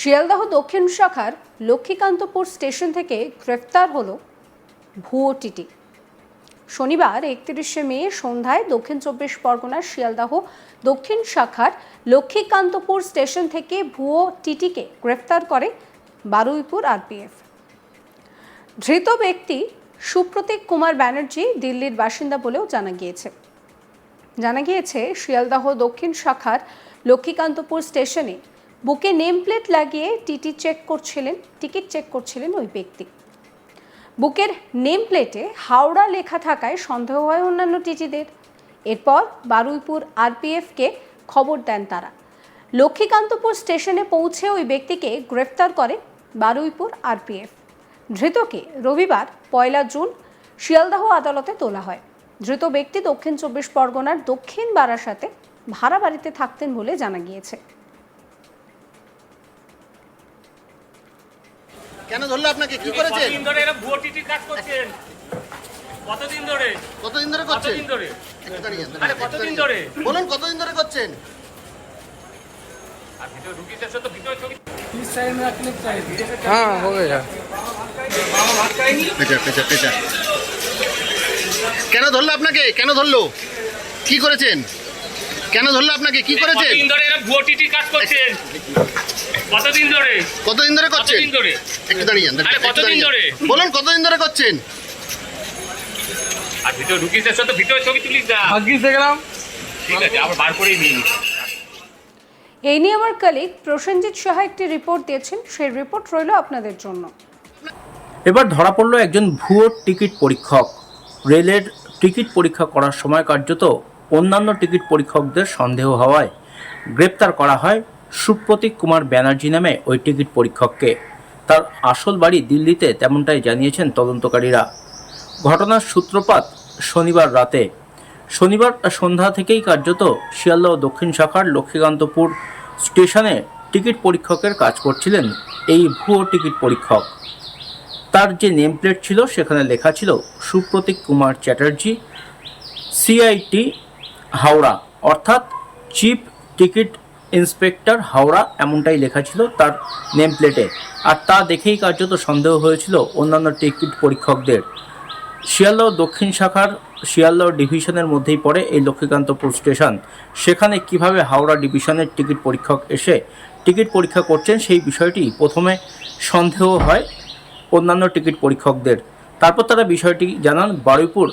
শিয়ালদহ দক্ষিণ শাখার লক্ষ্মীকান্তপুর স্টেশন থেকে গ্রেফতার হলো ভুয়ো টিটি। শনিবার একত্রিশে মে সন্ধ্যায় দক্ষিণ চব্বিশ পরগনার শিয়ালদাহ দক্ষিণ শাখার লক্ষ্মীকান্তপুর স্টেশন থেকে ভুয়ো টিটিকে গ্রেফতার করে বারুইপুর আরপিএফ। ধৃত ব্যক্তি সুপ্রতীক কুমার ব্যানার্জি দিল্লির বাসিন্দা বলেও জানা গিয়েছে। জানা গিয়েছে, শিয়ালদাহ দক্ষিণ শাখার লক্ষ্মীকান্তপুর স্টেশনে বুকে নেম প্লেট লাগিয়ে টিটি চেক করছিলেন টিকিট চেক করছিলেন ওই ব্যক্তি। বুকের নেম প্লেটে হাওড়া লেখা থাকায় সন্দেহ হয় অন্যান্য টিটিদের এরপর বারুইপুর আরপিএফকে খবর দেন তারা। লক্ষ্মীকান্তপুর স্টেশনে পৌঁছে ওই ব্যক্তিকে গ্রেফতার করে বারুইপুর আরপিএফ ধৃতকে রবিবার পয়লা জুন শিয়ালদাহ আদালতে তোলা হয়। ধৃত ব্যক্তি দক্ষিণ চব্বিশ পরগনার দক্ষিণ বারাসাতে ভাড়া বাড়িতে থাকতেন বলে জানা গিয়েছে। কেন ধরলো আপনাকে কি করেছেন কতদিন ধরে এরা ভুয়ো টিটির কাজ করছেন কতদিন ধরে কতদিন ধরে করছেন কতদিন ধরে একটু দাঁড়িয়ে যান, আরে একটু কতদিন দাঁড়িয়ে ধরে যান। বলুন কতদিন ধরে করছেন আর ভিতরে ঢুকিয়ে যাচ্ছে তো ভিতরে ছবি हाँ हो गया পেঁচা পেঁচা পেঁচা কেন ধরলো আপনাকে কেন ধরলো কি করেছেন কেন ধরলো আপনাকে? কি করেছে? কতদিন ধরে ভুয়ো কাজ করছেন কতদিন ধরে? কতদিন ধরে করছেন কতদিন ধরে? একটু দাঁড়িয়ে যান আরে কতদিন ধরে? বলুন কতদিন ধরে করছেন? আর ভিডিও তো ভিডিও ছবি ঠিক আছে আবার বার এই নিয়ে আমার কলিগ প্রসেনজিৎ সাহা একটি রিপোর্ট দিয়েছেন। সেই রিপোর্ট রইল আপনাদের জন্য। এবার ধরা পড়ল একজন ভুয়ো টিকিট পরীক্ষক। রেলের টিকিট পরীক্ষা করার সময় কার্যত অন্যান্য টিকিট পরীক্ষকদের সন্দেহ হওয়ায় গ্রেপ্তার করা হয় সুপ্রতীক কুমার ব্যানার্জি নামে ওই টিকিট পরীক্ষককে। তার আসল বাড়ি দিল্লিতে তেমনটাই জানিয়েছেন তদন্তকারীরা। ঘটনার সূত্রপাত শনিবার রাতে। শনিবার সন্ধ্যা থেকেই কার্যত শিয়ালদহ দক্ষিণ শাখার লক্ষ্মীকান্তপুর স্টেশনে টিকিট পরীক্ষকের কাজ করছিলেন এই ভুয়ো টিকিট পরীক্ষক। তার যে নেম প্লেট ছিল সেখানে লেখা ছিল সুপ্রতীক কুমার চ্যাটার্জি, সিআইটি হাওড়া। অর্থাৎ চিফ টিকিট ইন্সপেক্টর হাওড়া, এমনটাই লেখা ছিল তার নেম প্লেটে আর তা দেখেই কার্যত সন্দেহ হয়েছিল অন্যান্য টিকিট পরীক্ষকদের। শিয়ালদহ দক্ষিণ শাখার শিয়ালদহ ডিভিশনের মধ্যেই পড়ে এই লক্ষ্মীকান্তপুর স্টেশন। সেখানে কীভাবে হাওড়া ডিভিশনের টিকিট পরীক্ষক এসে টিকিট পরীক্ষা করছেন সেই বিষয়টি প্রথমে সন্দেহ হয় অন্যান্য টিকিট পরীক্ষকদের। তারপর তারা বিষয়টি জানান বারুইপুর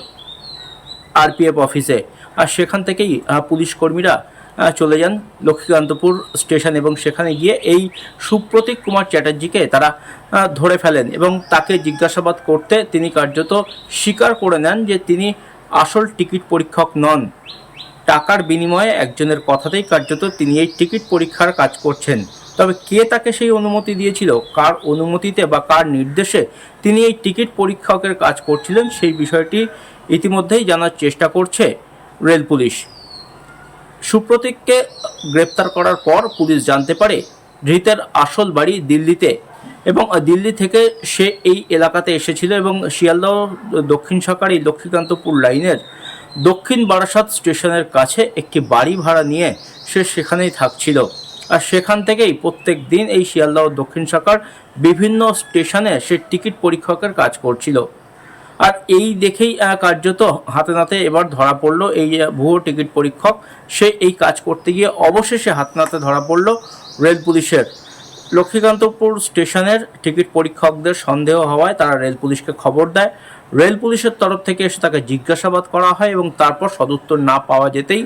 আরপিএফ অফিসে। আর সেখান থেকেই পুলিশ কর্মীরা চলে যান লক্ষ্মীকান্তপুর স্টেশন এবং সেখানে গিয়ে এই সুপ্রতীক কুমার চ্যাটার্জিকে তারা ধরে ফেলেন এবং তাকে জিজ্ঞাসাবাদ করতে তিনি কার্যত স্বীকার করে নেন যে তিনি আসল টিকিট পরীক্ষক নন। টাকার বিনিময়ে একজনের কথাতেই কার্যত তিনি এই টিকিট পরীক্ষার কাজ করছেন। তবে কে তাকে সেই অনুমতি দিয়েছিল, কার অনুমতিতে বা কার নির্দেশে তিনি এই টিকিট পরীক্ষকের কাজ করছিলেন, সেই বিষয়টি ইতিমধ্যেই জানার চেষ্টা করছে রেল পুলিশ। সুপ্রতীককে গ্রেপ্তার করার পর পুলিশ জানতে পারে ধৃতের আসল বাড়ি দিল্লিতে এবং দিল্লি থেকে সে এই এলাকাতে এসেছিল এবং শিয়ালদহ দক্ষিণ এই লক্ষ্মীকান্তপুর লাইনের দক্ষিণ বারাসাত স্টেশনের কাছে একটি বাড়ি ভাড়া নিয়ে সে সেখানেই থাকছিল। আর সেখান থেকেই প্রত্যেক দিন এই শিয়ালদহ দক্ষিণ শাখার বিভিন্ন স্টেশনে সে টিকিট পরীক্ষকের কাজ করছিল। আর এই দেখেই কার্যত হাতে নাতে এবার ধরা পড়ল এই ভুয়ো টিকিট পরীক্ষক। সে এই কাজ করতে গিয়ে অবশেষে হাতে নাতে ধরা পড়ল রেল পুলিশের। লক্ষ্মীকান্তপুর স্টেশনের টিকিট পরীক্ষকদের সন্দেহ হওয়ায় তারা রেল পুলিশকে খবর দেয়। রেল পুলিশের তরফ থেকে এসে তাকে জিজ্ঞাসাবাদ করা হয় এবং তারপর সদুত্তর না পাওয়া যেতেই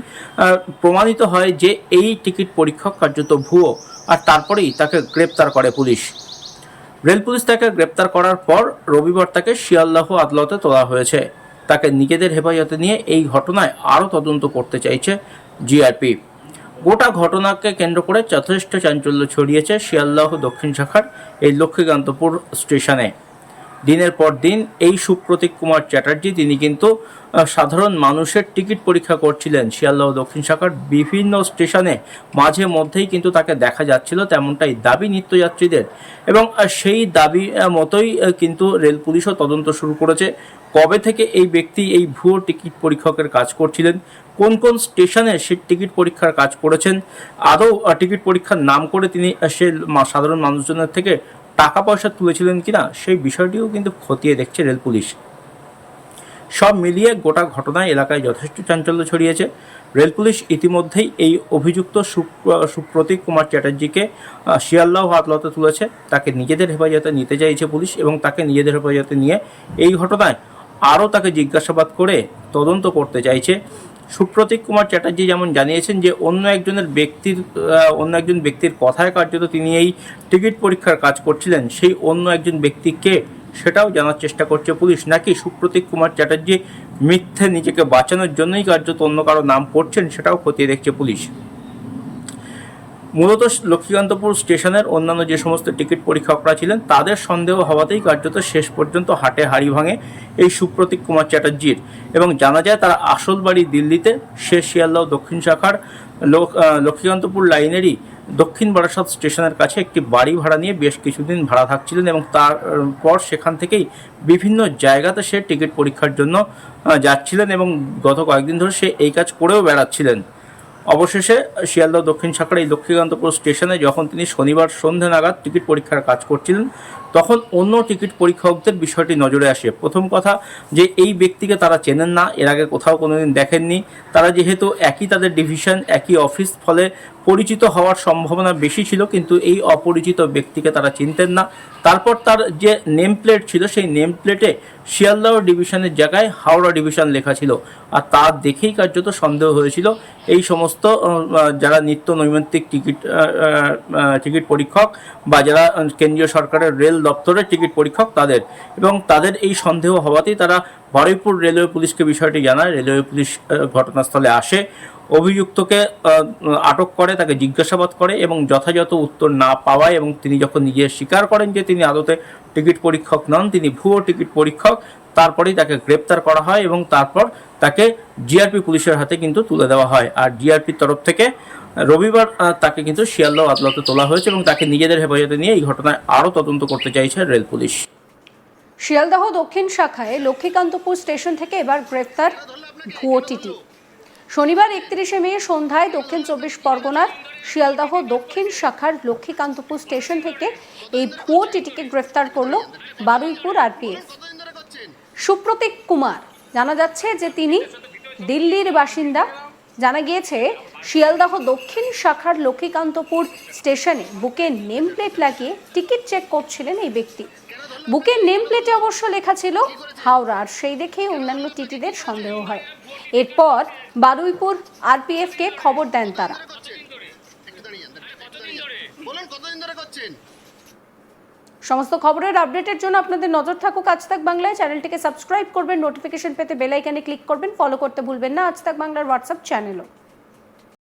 প্রমাণিত হয় যে এই টিকিট পরীক্ষক কার্যত ভুয়ো, আর তারপরেই তাকে গ্রেপ্তার করে পুলিশ। রেল পুলিশ তাকে গ্রেপ্তার করার পর রবিবার তাকে শিয়ালদাহ আদালতে তোলা হয়েছে। তাকে নিজেদের হেফাজতে নিয়ে এই ঘটনায় আরও তদন্ত করতে চাইছে জিআরপি। গোটা ঘটনাকে কেন্দ্র করে যথেষ্ট চাঞ্চল্য ছড়িয়েছে শিয়ালদাহ দক্ষিণ শাখার এই লক্ষ্মীকান্তপুর স্টেশনে। দিনের পর দিন এই সুপ্রতীক কুমার চ্যাটার্জি, তিনি কিন্তু সাধারণ মানুষের টিকিট পরীক্ষা করছিলেন শিয়ালদহ দক্ষিণ শাখার বিভিন্ন স্টেশনে। মাঝে মধ্যেই কিন্তু তাকে দেখা যাচ্ছিল তেমনটাই দাবি নিত্যযাত্রীদের। এবং সেই দাবি মতোই কিন্তু রেল পুলিশও তদন্ত শুরু করেছে। কবে থেকে এই ব্যক্তি এই ভুয়ো টিকিট পরীক্ষকের কাজ করছিলেন? কোন কোন স্টেশনে সে টিকিট পরীক্ষার কাজ করেছেন? আদৌ টিকিট পরীক্ষার নাম করে তিনি সে সাধারণ মানুষজনের থেকে টাকা পয়সা তুলেছিলেন কিনা, সেই বিষয়টিও কিন্তু খতিয়ে দেখছে রেল পুলিশ। সব মিলিয়ে গোটা ঘটনায় এলাকায় যথেষ্ট চাঞ্চল্য ছড়িয়েছে। রেল পুলিশ ইতিমধ্যেই এই অভিযুক্ত সুপ- সুপ্রতীক কুমার চ্যাটার্জিকে শিয়াল্লাহ আদালতে তুলেছে। তাকে নিজেদের হেফাজতে নিতে চাইছে পুলিশ এবং তাকে নিজেদের হেফাজতে নিয়ে এই ঘটনায় আরও তাকে জিজ্ঞাসাবাদ করে তদন্ত করতে চাইছে। সুপ্রতীক কুমার চ্যাটার্জি যেমন জানিয়েছেন যে অন্য একজনের ব্যক্তির অন্য একজন ব্যক্তির কথায় কার্যত তিনি এই টিকিট পরীক্ষার কাজ করছিলেন। সেই অন্য একজন ব্যক্তিকে সেটাও জানার চেষ্টা করছে পুলিশ। নাকি সুপ্রতীক কুমার চ্যাটার্জি মিথ্যে নিজেকে বাঁচানোর জন্যই কার্যত অন্য কারও নাম করছেন সেটাও খতিয়ে দেখছে পুলিশ। মূলত লক্ষ্মীকান্তপুর স্টেশনের অন্যান্য যে সমস্ত টিকিট পরীক্ষকরা ছিলেন, তাদের সন্দেহ হওয়াতেই কার্যত শেষ পর্যন্ত হাটে হাড়ি ভাঙে এই সুপ্রতীক কুমার চ্যাটার্জির। এবং জানা যায় তারা আসল বাড়ি দিল্লিতে সে শিয়ালদাহ দক্ষিণ শাখার লোক লক্ষ্মীকান্তপুর লাইনেরই দক্ষিণ বারাসাত স্টেশনের কাছে একটি বাড়ি ভাড়া নিয়ে বেশ কিছুদিন ভাড়া থাকছিলেন এবং তারপর সেখান থেকেই বিভিন্ন জায়গাতে সে টিকিট পরীক্ষার জন্য যাচ্ছিলেন এবং গত কয়েকদিন ধরে সে এই কাজ করেও বেড়াচ্ছিলেন। অবশেষে শিয়ালদহ দক্ষিণ শাখার এই লক্ষ্মীকান্তপুর স্টেশনে যখন তিনি শনিবার সন্ধে নাগাদ টিকিট পরীক্ষার কাজ করছিলেন তখন অন্য টিকিট পরীক্ষকদের বিষয়টি নজরে আসে। প্রথম কথা, যে এই ব্যক্তিকে তারা চেনেন না, এর আগে কোথাও কোনোদিন দেখেননি। তারা যেহেতু একই তাদের ডিভিশন, একই অফিস, ফলে পরিচিত হওয়ার সম্ভাবনা বেশি ছিল, কিন্তু এই অপরিচিত ব্যক্তিকে তারা চিনতেন না। তারপর তার যে নেম প্লেট ছিল, সেই নেম প্লেটে শিয়ালদহ ডিভিশনের জায়গায় হাওড়া ডিভিশন লেখা ছিল। আর তা দেখেই কার্যত সন্দেহ হয়েছিল। এই সমস্ত যারা নিত্য নৈমিত্তিক টিকিট টিকিট পরীক্ষক বা যারা কেন্দ্রীয় সরকারের রেল দপ্তরের টিকিট পরীক্ষক তাদের এবং তাদের এই সন্দেহ হওয়াতেই তারা বারুইপুর রেলওয়ে পুলিশকে বিষয়টি জানায়, রেলওয়ে পুলিশ ঘটনাস্থলে আসে। অভিযুক্তকে আটক করে, তাকে জিজ্ঞাসাবাদ করে এবং যথাযথ উত্তর না পাওয়ায় এবং তিনি যখন নিজে স্বীকার করেন যে তিনি আদতে টিকিট পরীক্ষক নন, তিনি ভুয়ো টিকিট পরীক্ষক, তারপরেই তাকে গ্রেপ্তার করা হয় এবং তারপর তাকে জিআরপি পুলিশের হাতে কিন্তু তুলে দেওয়া হয়। আর জিআরপির তরফ থেকে রবিবার তাকে কিন্তু শিয়ালদহ আদালতে তোলা হয়েছে এবং তাকে নিজেদের হেফাজতে নিয়ে এই ঘটনায় আরও তদন্ত করতে চাইছে রেল পুলিশ। শিয়ালদহ দক্ষিণ শাখায় লক্ষ্মীকান্তপুর স্টেশন থেকে এবার গ্রেফতার ভুয়ো টিটি। শনিবার একত্রিশে মে সন্ধ্যায় দক্ষিণ চব্বিশ পরগনার শিয়ালদহ দক্ষিণ শাখার লক্ষ্মীকান্তপুর স্টেশন থেকে এই ভুয়ো টিটিকে গ্রেফতার করল বারুইপুর আরপিএফ। সুপ্রতীক কুমার, জানা যাচ্ছে যে তিনি দিল্লির বাসিন্দা। জানা গিয়েছে, শিয়ালদহ দক্ষিণ শাখার লক্ষ্মীকান্তপুর স্টেশনে বুকে নেম প্লেট লাগিয়ে টিকিট চেক করছিলেন এই ব্যক্তি। বুকের নেম প্লেটে অবশ্য লেখা ছিল হাওড়া, আর সেই দেখেই অন্যান্য টিটিদের সন্দেহ হয়। এরপর বারুইপুর আরপিএফকে খবর দেন তারা। সমস্ত খবরের আপডেটের জন্য আপনাদের নজর থাকুক আজ তাক বাংলায়। চ্যানেলটিকে সাবস্ক্রাইব করবেন, নোটিফিকেশন পেতে বেল আইকনে ক্লিক করবেন, ফলো করতে ভুলবেন না আজ তাক বাংলার হোয়াটসঅ্যাপ চ্যানেলও।